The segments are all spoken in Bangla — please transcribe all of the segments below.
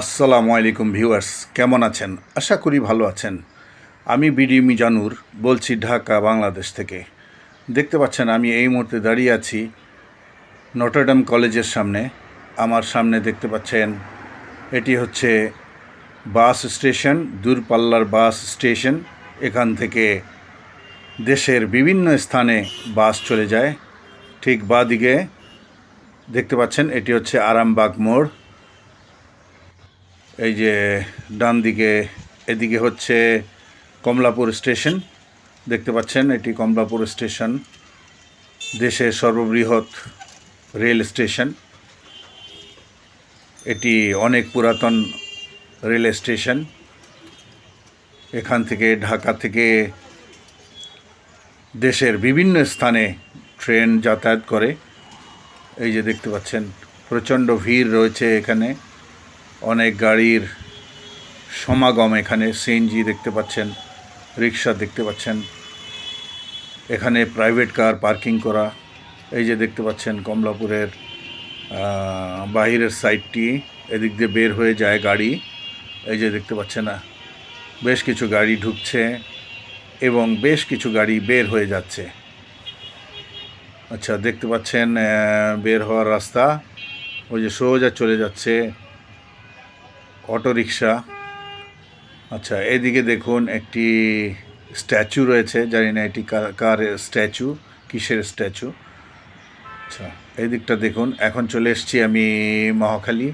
আসসালামু আলাইকুম ভিউয়ার্স, কেমন আছেন? আশা করি ভালো আছেন। আমি বিডি মিজানুর বলছি ঢাকা, বাংলাদেশ থেকে। দেখতে পাচ্ছেন, আমি এই মুহূর্তে দাঁড়িয়ে আছি নটরডাম কলেজের সামনে। আমার সামনে দেখতে পাচ্ছেন, এটি হচ্ছে বাস স্টেশন, দূরপাল্লার বাস স্টেশন। এখান থেকে দেশের বিভিন্ন স্থানে বাস চলে যায়। ঠিক বাদিকে দেখতে পাচ্ছেন, এটি হচ্ছে আরামবাগ মোড়। এই যে ডান দিকে, এদিকে হচ্ছে কমলাপুর স্টেশন। দেখতে পাচ্ছেন, এটি কমলাপুর স্টেশন, দেশের সর্ববৃহৎ রেল স্টেশন। এটি অনেক পুরাতন রেল স্টেশন। এখান থেকে ঢাকা থেকে দেশের বিভিন্ন স্থানে ট্রেন যাতায়াত করে। এই যে দেখতে পাচ্ছেন, প্রচণ্ড ভিড় রয়েছে এখানে। অনেক গাড়ির সমাগম এখানে সিএনজি দেখতে পাচ্ছেন রিক্সা দেখতে পাচ্ছেন, এখানে প্রাইভেট কার পার্কিং করা, এই যে দেখতে পাচ্ছেন কমলাপুরের বাহিরের সাইডটি এদিক দিয়ে বের হয়ে যায় গাড়ি, এই যে দেখতে পাচ্ছেন না বেশ কিছু গাড়ি ঢুকছে এবং বেশ কিছু গাড়ি বের হয়ে যাচ্ছে। আচ্ছা দেখতে পাচ্ছেন বের হওয়ার রাস্তা, ওই যে সোজা চলে যাচ্ছে অটোরিকশা। আচ্ছা এদিকে দেখুন একটি স্ট্যাচু রয়েছে, জানি না এটি কার- স্ট্যাচু, কিসের স্ট্যাচু। আচ্ছা এই দিকটা দেখুন, এখন চলে এসেছি আমি মহাখালী।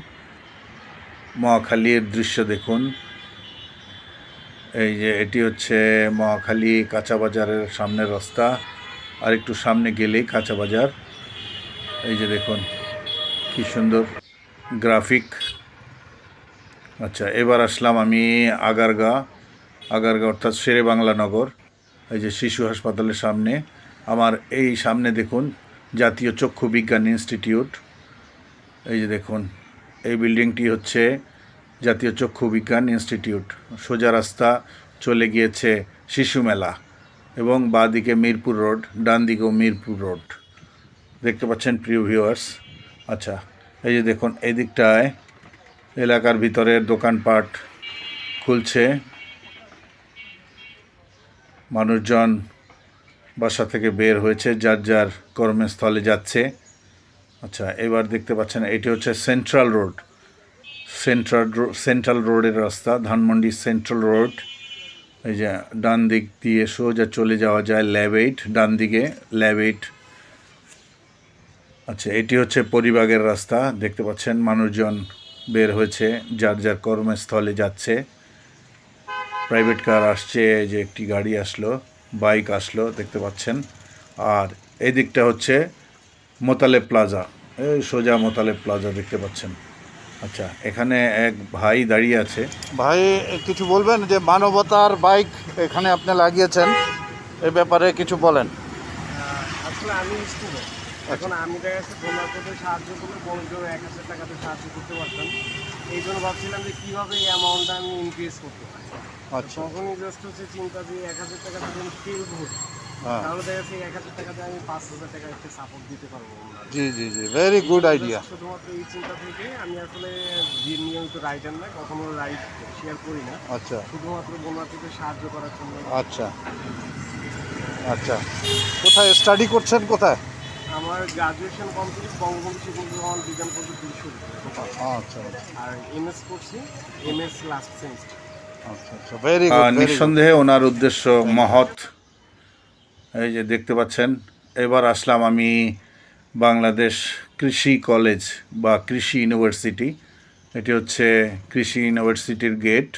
মহাখালীর দৃশ্য দেখুন। এই যে এটি হচ্ছে মহাখালী কাঁচা বাজারের সামনের রাস্তা, আর একটু সামনে গেলেই কাঁচা বাজার। এই যে দেখুন, কি সুন্দর গ্রাফিক। আচ্ছা এবার আসলাম আমি আগারগা। আগারগা অর্থাৎ শেরে বাংলা নগর, এই যে শিশু হাসপাতালের সামনে। আমার এই সামনে দেখুন, জাতীয় চক্ষু বিজ্ঞান ইনস্টিটিউট। এই যে দেখুন, এই বিল্ডিংটি হচ্ছে জাতীয় চক্ষু বিজ্ঞান ইনস্টিটিউট। সোজা রাস্তা চলে গিয়েছে শিশু মেলা এবং বাঁদিকে মিরপুর রোড ডান দিকেও মিরপুর রোড। দেখতে পাচ্ছেন প্রিয় ভিউয়ার্স? আচ্ছা এই যে দেখুন, এই দিকটায় এলাকার ভিতরের দোকানপাট খুলছে। মানুষজন বাসা থেকে বের হয়েছে, যার যার কর্মস্থলে যাচ্ছে। আচ্ছা এবার দেখতে পাচ্ছেন, এটি হচ্ছে সেন্ট্রাল রোড সেন্ট্রাল সেন্ট্রাল রোডের রাস্তা, ধানমন্ডি সেন্ট্রাল রোড এই যে ডান দিক দিয়ে সোজা চলে যাওয়া যায় ল্যাব এইট ডান দিকে ল্যাব এইট আচ্ছা এটি হচ্ছে পরিবাগের রাস্তা, দেখতে পাচ্ছেন, মানুষজন বের হয়েছে যার যার কর্মস্থলে যাচ্ছে। প্রাইভেট কার আসছে যে একটি গাড়ি আসলো বাইক আসলো দেখতে পাচ্ছেন। আর এই দিকটা হচ্ছে মোতালেব প্লাজা এই সোজা মোতালেব প্লাজা দেখতে পাচ্ছেন। আচ্ছা এখানে এক ভাই দাঁড়িয়ে আছে। ভাই কিছু বলবেন যে মানবতার বাইক এখানে আপনি লাগিয়েছেন? এ ব্যাপারে কিছু বলেন। আসলে আমি স্টুডেন্ট এখন আমি দেখা যাচ্ছে তোমার করতে সাহায্য করলে বড়জন এক হাজার টাকাতে সাহায্য করতে পারতাম। এই জন্য ভাবছিলাম যে কীভাবে এই অ্যামাউন্টটা আমি ইনক্রিজ করতে পারি। আচ্ছা। তখনই জাস্ট হচ্ছে চিন্তা যে এক হাজার টাকা যদি আমি তেল ভরি হ্যাঁ। তাহলে দেখা যাচ্ছে এক হাজার টাকাতে আমি পাঁচ হাজার টাকা একটা সাপোর্ট দিতে পারব আমরা। জি জি জি। ভেরি গুড আইডিয়া শুধুমাত্র এই চিন্তা থেকে আমি আসলে নিয়মিত রাইডার না কখনো রাইড শেয়ার করি না। আচ্ছা। শুধুমাত্র বন্যার্থীদের সাহায্য করার জন্য। আচ্ছা। আচ্ছা। কোথায় স্টাডি করছেন কোথায়? আমার গ্রাজুয়েশন কমপ্লিট বঙ্গবন্ধু শেখ মুজিবুর রহমান বিজ্ঞান প্রযুক্তি বিশ্ববিদ্যালয়। আচ্ছা আর এমএস করছি এমএস লাস্ট সেমিস্টার আচ্ছা আচ্ছা। গুড নিঃসন্দেহে ওনার উদ্দেশ্য মহৎ। এই যে দেখতে পাচ্ছেন এবার আসলাম আমি বাংলাদেশ কৃষি কলেজ বা কৃষি ইউনিভার্সিটি। এটি হচ্ছে কৃষি ইউনিভার্সিটির গেট।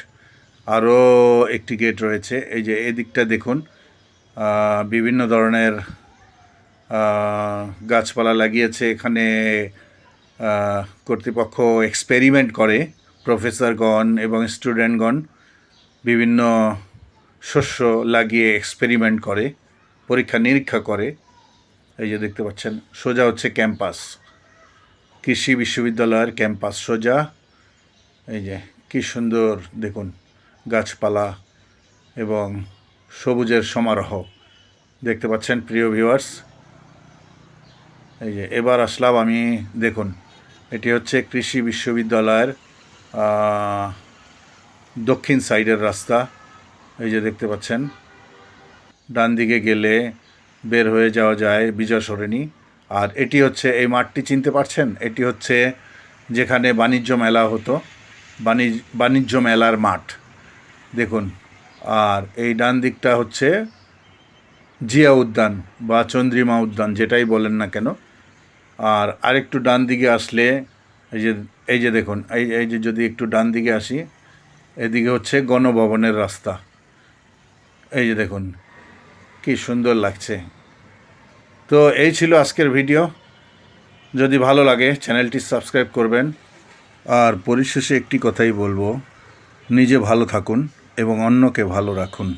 আরও একটি গেট রয়েছে। এই যে এদিকটা দেখুন বিভিন্ন ধরনের গাছপালা লাগিয়েছে এখানে কর্তৃপক্ষ এক্সপেরিমেন্ট করে প্রফেসরগণ এবং স্টুডেন্টগণ বিভিন্ন শস্য লাগিয়ে এক্সপেরিমেন্ট করে, পরীক্ষা নিরীক্ষা করে। এই যে দেখতে পাচ্ছেন, সোজা হচ্ছে ক্যাম্পাস। কৃষি বিশ্ববিদ্যালয়ের ক্যাম্পাস সোজা। এই যে, কি সুন্দর, দেখুন, গাছপালা এবং সবুজের সমারোহ। দেখতে পাচ্ছেন, প্রিয় ভিউয়ার্স এই যে, এবার আসলাম আমি, দেখুন, এটি হচ্ছে কৃষি বিশ্ববিদ্যালয়ের দক্ষিণ সাইডের রাস্তা, এই যে দেখতে পাচ্ছেন। ডান দিকে গেলে বের হয়ে যাওয়া যায় বিজয় সরণি, আর এটি হচ্ছে, এই মাঠটি চিনতে পারছেন? এটি হচ্ছে যেখানে বাণিজ্য মেলা হতো বাণিজ্য বাণিজ্য মেলার মাঠ। দেখুন, আর এই ডান দিকটা হচ্ছে জিয়া উদ্যান বা চন্দ্রিমা উদ্যান, যেটাই বলেন না কেন আর আরেকটু ডান দিকে আসলে, এই যে এই যে দেখুন, এই এই যে যদি একটু ডান দিকে আসি, এদিকে হচ্ছে গণভবনের রাস্তা। এই যে দেখুন, কি সুন্দর লাগছে। তো এই ছিল আজকের ভিডিও। যদি ভালো লাগে, চ্যানেলটি সাবস্ক্রাইব করবেন। আর পরিশেষে একটি কথাই বলব, নিজে ভালো থাকুন এবং অন্যকে ভালো রাখুন।